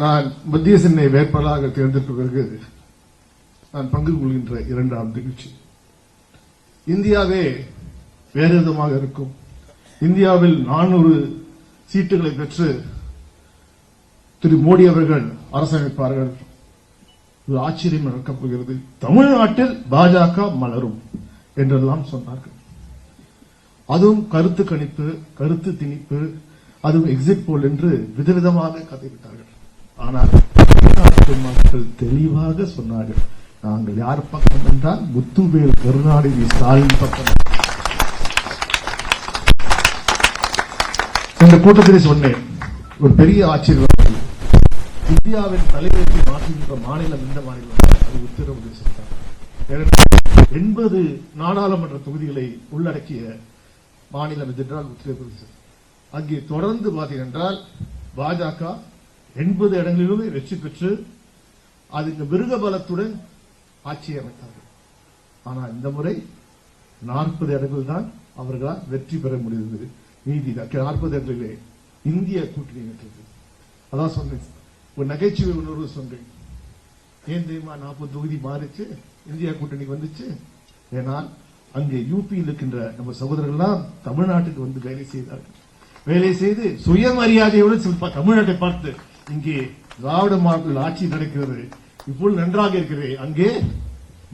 நான் மத்திய சென்னை வேட்பாளராக தேர்ந்தெடுத்த பிறகு நான் பங்கு கொள்கின்ற இரண்டாம் நிகழ்ச்சி. இந்தியாவே வேறு விதமாக இருக்கும். இந்தியாவில் நானூறு சீட்டுகளை பெற்று திரு மோடி அவர்கள் அரசமைப்பார்கள். ஒரு ஆச்சரியம் நடக்கப் போகிறது. தமிழ்நாட்டில் பாஜக மலரும் என்றெல்லாம் சொன்னார்கள். அதுவும் கருத்து கணிப்பு கருத்து திணிப்பு அதுவும் எக்ஸிட் போல் என்று விதவிதமாக கதைவிட்டார்கள் ஆனால் தமிழ்நாட்டு மக்கள் தெளிவாக சொன்னார்கள் நாங்கள் யார் பக்கம் என்றால் முத்துவேல் கருணாநிதி ஸ்டாலின் பக்கம். இந்த கூட்டத்திலே சொன்னேன் ஒரு பெரிய ஆச்சரியம் இந்தியாவின் தலைவருக்கு மாற்றுகின்ற மாநிலம் இந்த மாநிலம் அது உத்தரப்பிரதேசம் தான் எண்பது நாடாளுமன்ற தொகுதிகளை உள்ளடக்கிய மாநிலம் இது என்றால் உத்தரப்பிரதேசம். அங்கே தொடர்ந்து பார்த்தீர்கள் பாஜக எண்பது இடங்களிலுமே வெற்றி பெற்று அது இந்த மிருக பலத்துடன் ஆட்சி அமைத்தார்கள். ஆனால் இந்த முறை நாற்பது இடங்கள் தான் அவர்களால் வெற்றி பெற முடிந்தது. நீதி நாற்பது இடங்களிலே இந்திய கூட்டணி வென்றது. அதான் சொன்னேன். ஒரு நகைச்சுவை உணர்வு சொன்னேன். ஏன் தெரியுமா? நாற்பது தொகுதி மாறிச்சு இந்தியா கூட்டணி வந்துச்சு. ஏனால் அங்கே யூபியில் இருக்கின்ற நம்ம சகோதரர்கள்லாம் தமிழ்நாட்டுக்கு வந்து வேலை செய்தார்கள். வேலை செய்து சுயமரியாதையோடு தமிழ்நாட்டை பார்த்து இங்கே திராவிட மாடல் ஆட்சி நடக்கிறது. இப்பொழுது நன்றாக இருக்கிறது. அங்கே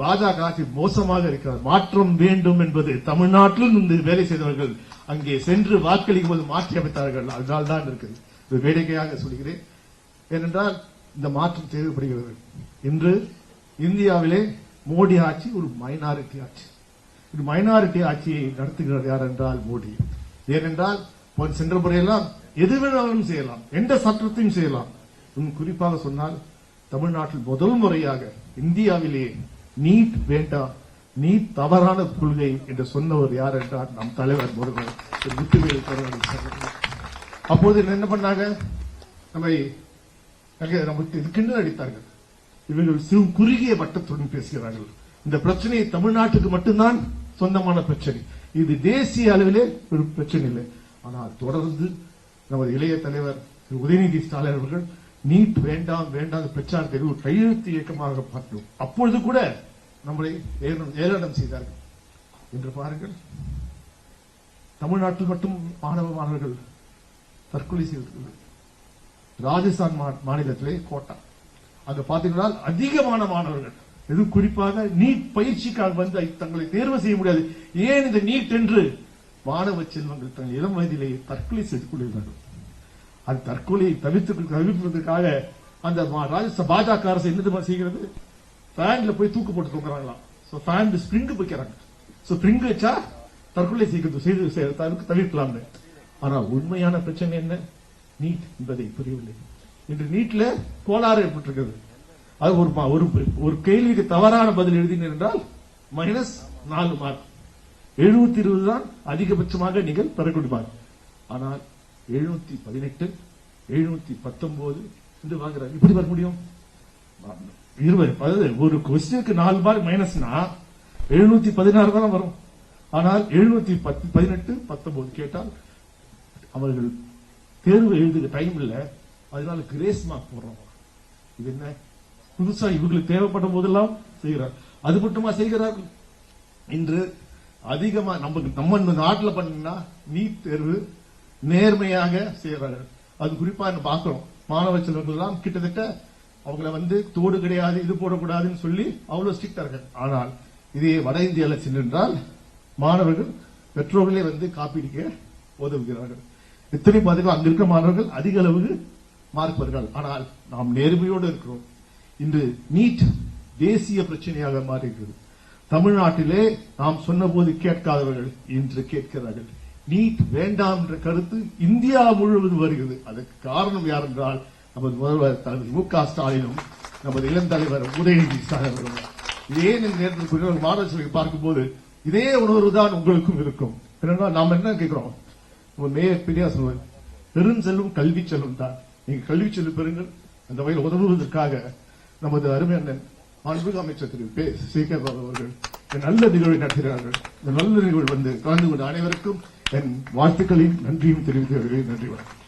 பாஜக ஆட்சி மோசமாக இருக்கிறது. மாற்றம் வேண்டும் என்பது தமிழ்நாட்டிலும் இந்த வேலை செய்தவர்கள் அங்கே சென்று வாக்களிக்கும் போது மாற்றி அமைத்தார்கள். அதனால் தான் இருக்குது. இது வேடிக்கையாக சொல்கிறேன். ஏனென்றால் இந்த மாற்றம் தேவைப்படுகிறது. இன்று இந்தியாவிலே மோடி ஆட்சி ஒரு மைனாரிட்டி ஆட்சி. இது மைனாரிட்டி ஆட்சியை நடத்துகிறார் யார் என்றால் மோடி. ஏனென்றால் சென்ற முறையெல்லாம் எது வேணாலும் செய்யலாம். எந்த சட்டத்தையும் செய்யலாம். இன்னும் குறிப்பாக சொன்னால் தமிழ்நாட்டில் முதல் முறையாக இந்தியாவிலேயே நீட் வேண்டாம் நீட் தவறான கொள்கை என்று சொன்னவர் யார் என்றால் நம் தலைவர் முருகன் முத்துவேல் அப்போது என்ன பண்ணாங்க? நம்மை நமக்கு இது கிண்டல் அடித்தார்கள். இவர்கள் சிறு குறுகிய வட்டத்துடன் பேசுகிறார்கள். இந்த பிரச்சனை தமிழ்நாட்டுக்கு மட்டும்தான் சொந்தமான பிரச்சனை. இது தேசிய அளவிலே ஒரு பிரச்சனை இல்லை. ஆனால் தொடர்ந்து நமது இளைய தலைவர் திரு உதயநிதி ஸ்டாலின் அவர்கள் நீட் வேண்டாம் வேண்டாம் பிரச்சாரத்தை ஒரு கையெழுத்து இயக்கமாக பார்த்தோம் அப்பொழுது கூட நம்மளை ஏளனம் ஏளனம் செய்தார்கள். என்று பாருங்கள் தமிழ்நாட்டில் மட்டும் மாணவ மாணவர்கள் தற்கொலை செய்திருக்கிறார்கள் ராஜஸ்தான் மா- மாநிலத்திலே கோட்டா. அங்க பாத்தீங்கன்னா அதிகமான மாணவர்கள். இது குறிப்பாக நீட் பயிற்சிக்காக வந்து தங்களை தேர்வு செய்ய முடியாது. ஏன் இந்த நீட் என்று மாணவ செல்வங்கள் தங்கள் இளம் வயதிலே தற்கொலை செய்து கொள்கிறார்கள் அது தற்கொலையை தவிர்த்து தவிர்ப்பதற்காக அந்த மா- ராஜஸ்தான் பாஜக அரசு என்ன செய்கிறது? ஃபேன்ல போய் தூக்கு போட்டு தூக்குறாங்களாம் ஃபேன் ஸ்ப்ரிங் வைக்கிறாங்க. ஸோ ஸ்ப்ரிங் வச்சா தற்கொலை செய்கிறது செய்து செய்ய- தவிர்க்க- தவிர்க்கலாம்னு. ஆனால் உண்மையான பிரச்சனை என்ன? நீட் என்பதை புரியவில்லை. இன்று நீட்ல கோளாறு ஏற்பட்டிருக்கிறது. அது ஒரு ஒரு ஒரு கேள்விக்கு தவறான பதில் எழுதினீர் என்றால் மைனஸ் நாலு மார்க் எழுநூத்தி இருபது தான் அதிகபட்சமாக நீங்கள் பெறக்கூடிய ஆனால் எழுநூத்தி பதினெட்டு எழுநூத்தி பத்தொன்பது என்று வாங்குறாங்க இப்படி வர முடியும்? இருபது அதாவது ஒரு கொஸ்டினுக்கு நாலு மார்க் மைனஸ்னா எழுநூத்தி பதினாறு தான் வரும். ஆனால் எழுநூத்தி பத்து பதினெட்டு பத்தொன்பது கேட்டால் அவர்கள் தேர்வு எழுதுக டைம் இல்ல அதனால கிரேஸ் மார்க் போடுறோம். இது என்ன? புதுசா இவர்களுக்கு தேவைப்படும் போதெல்லாம் செய்கிறார். அது மட்டுமா செய்கிறார்கள்? இன்று அதிகமா நமக்கு நம்ம இந்த நாட்டில் பண்ணீங்கன்னா நீட் தேர்வு நேர்மையாக செய்கிறார்கள் அது குறிப்பா நம்ம மாணவ செல்வங்கள் எல்லாம் கிட்டத்தட்ட அவங்கள வந்து தோடு கிடையாது இது போடக்கூடாதுன்னு சொல்லி அவ்வளவு ஸ்ட்ரிக்டா இருக்காங்க. ஆனால் இதே வட இந்தியாவில் சென்றால் மாணவர்கள் பெற்றோர்களே வந்து காப்பீடுக்கு உதவுகிறார்கள். இத்தனை பாத்தீங்கன்னா அங்க இருக்கிற மாணவர்கள் அதிக அளவுக்கு மார்க் ஆனால் நாம் நேர்மையோடு இருக்கிறோம். இன்று நீட் தேசிய பிரச்சனையாக மாறியிருக்கிறது. தமிழ்நாட்டிலே நாம் சொன்னபோது கேட்காதவர்கள் இன்று கேட்கிறார்கள். நீட் வேண்டாம் என்ற கருத்து இந்தியா முழுவதும் வருகிறது. அதற்கு காரணம் யார் என்றால் நமது முதல்வர் தலைவர் மு க ஸ்டாலினும் நமது இளம் தலைவர் உதயநிதி ஸ்டாலின் ஏன் இந்த நேரத்தில் குறிப்பாக மாணவர்களை பார்க்கும்போது இதே உணர்வு தான் உங்களுக்கும் இருக்கும். ஏனென்றால் நாம் என்ன கேட்கிறோம்? நம்ம மேயர் பெரியார் சொல்வது பெருஞ்செல்லும் கல்வி செல்லும் தான். நீங்க கல்வி செல்லும் பெறுங்கள். அந்த வகையில் உதவுவதற்காக நமது அருமை அண்ணன் மாண்புமிகு அமைச்சர் திரு பே பாபு அவர்கள் நல்ல நிகழ்வை நடத்துகிறார்கள் இந்த நல்ல நிகழ்வு வந்து கலந்து கொண்ட அனைவருக்கும் என் வாழ்த்துக்களையும் நன்றியும் தெரிவித்து வருகிறேன் நன்றி வணக்கம்.